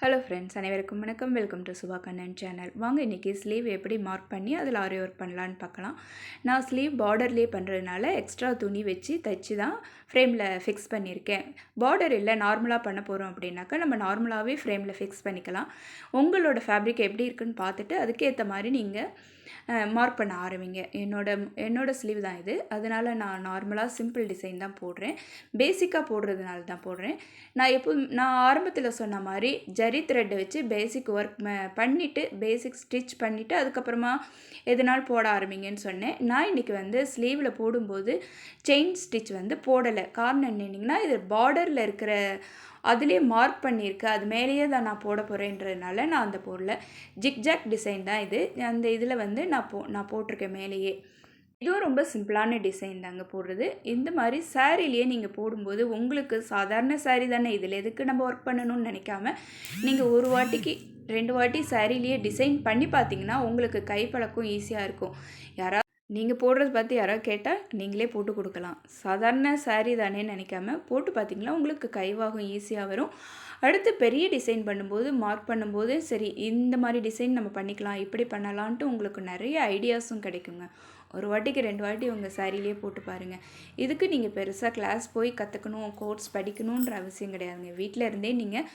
Hello friends அனைவருக்கும் வணக்கம். Welcome to Subha Kannan channel வாங்க இன்றைக்கி ஸ்லீவ் எப்படி மார்க் பண்ணி அதில் ஆரி ஒர்க் பண்ணலான்னு பார்க்கலாம். நான் ஸ்லீவ் பார்டர்லேயே பண்ணுறதுனால எக்ஸ்ட்ரா துணி வச்சு தைச்சி தான் ஃப்ரேமில் ஃபிக்ஸ் பண்ணியிருக்கேன். பார்டர் இல்லை நார்மலாக பண்ண போகிறோம் அப்படின்னாக்கா நம்ம நார்மலாகவே ஃப்ரேமில் ஃபிக்ஸ் பண்ணிக்கலாம். உங்களோட ஃபேப்ரிக் எப்படி இருக்குன்னு பார்த்துட்டு அதுக்கேற்ற மாதிரி நீங்கள் மார்க் பண்ண ஆரம்பிங்க. என்னோட என்னோட ஸ்லீவ் தான் இது. அதனால் நான் நார்மலாக சிம்பிள் டிசைன் தான் போடுறேன். பேசிக்காக போடுறதுனால தான் போடுறேன். நான் எப்போ நான் ஆரம்பத்தில் சொன்ன மாதிரி ஜரி த்ரெட்டை வச்சு பேசிக் ஒர்க் பண்ணிவிட்டு பேசிக் ஸ்டிச் பண்ணிவிட்டு அதுக்கப்புறமா எதனால் போட ஆரம்பிங்கன்னு சொன்னேன். நான் இன்றைக்கி வந்து ஸ்லீவில் போடும்போது செயின் ஸ்டிச் வந்து போடலை. காரணம் என்னென்னிங்கன்னா இது பார்டரில் இருக்கிற அதுலேயே மார்க் பண்ணியிருக்கு. அது மேலேயே தான் நான் போட போகிறேன்றதுனால நான் அந்த போடல ஜிக்ஜாக் டிசைன் தான் இது. அந்த இதில் வந்து நான் போ நான் போட்டிருக்கேன் மேலேயே. இதுவும் ரொம்ப சிம்பிளான டிசைன் தாங்க போடுறது. இந்த மாதிரி சாரீலேயே நீங்கள் போடும்போது உங்களுக்கு சாதாரண சாரீ தானே இதில் எதுக்கு நம்ம ஒர்க் பண்ணணும்னு நினைக்காம நீங்கள் ஒரு வாட்டிக்கு ரெண்டு வாட்டி சாரீலேயே டிசைன் பண்ணி பார்த்தீங்கன்னா உங்களுக்கு கைப்பழக்கம் ஈஸியாக இருக்கும். யாராவது நீங்கள் போடுறது பார்த்து யாராவது கேட்டால் நீங்களே போட்டு கொடுக்கலாம். சாதாரண சாரீ தானே நினைக்காம போட்டு பார்த்தீங்களா உங்களுக்கு கைவாகும் ஈஸியாக வரும். அடுத்து பெரிய டிசைன் பண்ணும்போது மார்க் பண்ணும்போது சரி இந்த மாதிரி டிசைன் நம்ம பண்ணிக்கலாம் இப்படி பண்ணலான்ட்டு உங்களுக்கு நிறைய ஐடியாஸும் கிடைக்குங்க. ஒரு வாட்டிக்கு ரெண்டு வாட்டி உங்கள் சாரிலேயே போட்டு பாருங்கள் இதுக்கு நீங்கள் பெருசாக கிளாஸ் போய் கற்றுக்கணும் கோர்ஸ் படிக்கணுன்ற அவசியம் கிடையாதுங்க. வீட்டில் இருந்தே நீங்கள்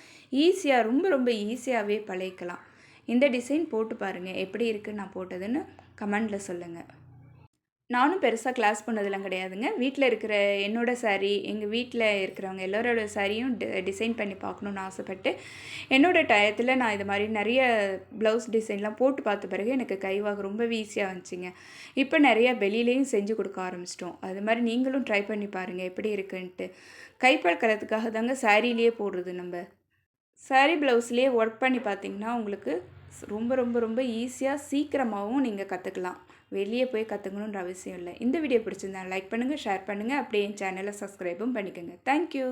ஈஸியாக ரொம்ப ரொம்ப ஈஸியாகவே பழகிக்கலாம். இந்த டிசைன் போட்டு பாருங்கள் எப்படி இருக்குது நான் போட்டதுன்னு கமெண்டில் சொல்லுங்கள் நானும் பெருசாக கிளாஸ் பண்ணதெல்லாம் கிடையாதுங்க. வீட்டில் இருக்கிற என்னோடய சாரீ எங்கள் வீட்டில் இருக்கிறவங்க எல்லோரோட சாரியும் டிசைன் பண்ணி பார்க்கணுன்னு ஆசைப்பட்டு என்னோடய டயத்தில் நான் இது மாதிரி நிறைய ப்ளவுஸ் டிசைன்லாம் போட்டு பார்த்த பிறகு எனக்கு கைவாக ரொம்பவே ஈஸியாக வந்துச்சுங்க. இப்போ நிறையா வெளியிலையும் செஞ்சு கொடுக்க ஆரம்பிச்சிட்டோம். அது மாதிரி நீங்களும் ட்ரை பண்ணி பாருங்கள் எப்படி இருக்குன்ட்டு. கைப்பழக்கிறதுக்காக தாங்க சாரிலேயே போடுறது நம்ம. சாரீ ப்ளவுஸ்லேயே ஒர்க் பண்ணி பார்த்தீங்கன்னா உங்களுக்கு ரொம்ப ரொம்ப ரொம்ப ஈஸியாக சீக்கிரமாகவும் நீங்கள் கற்றுக்கலாம் வெளியே போய் கற்றுக்கணுன்ற அவசியம் இல்லை. இந்த வீடியோ பிடிச்சிருந்தா லைக் பண்ணுங்கள் ஷேர் பண்ணுங்கள் அப்படியே என் சேனலை சப்ஸ்கிரைபும் பண்ணிக்கோங்க. தேங்க்யூ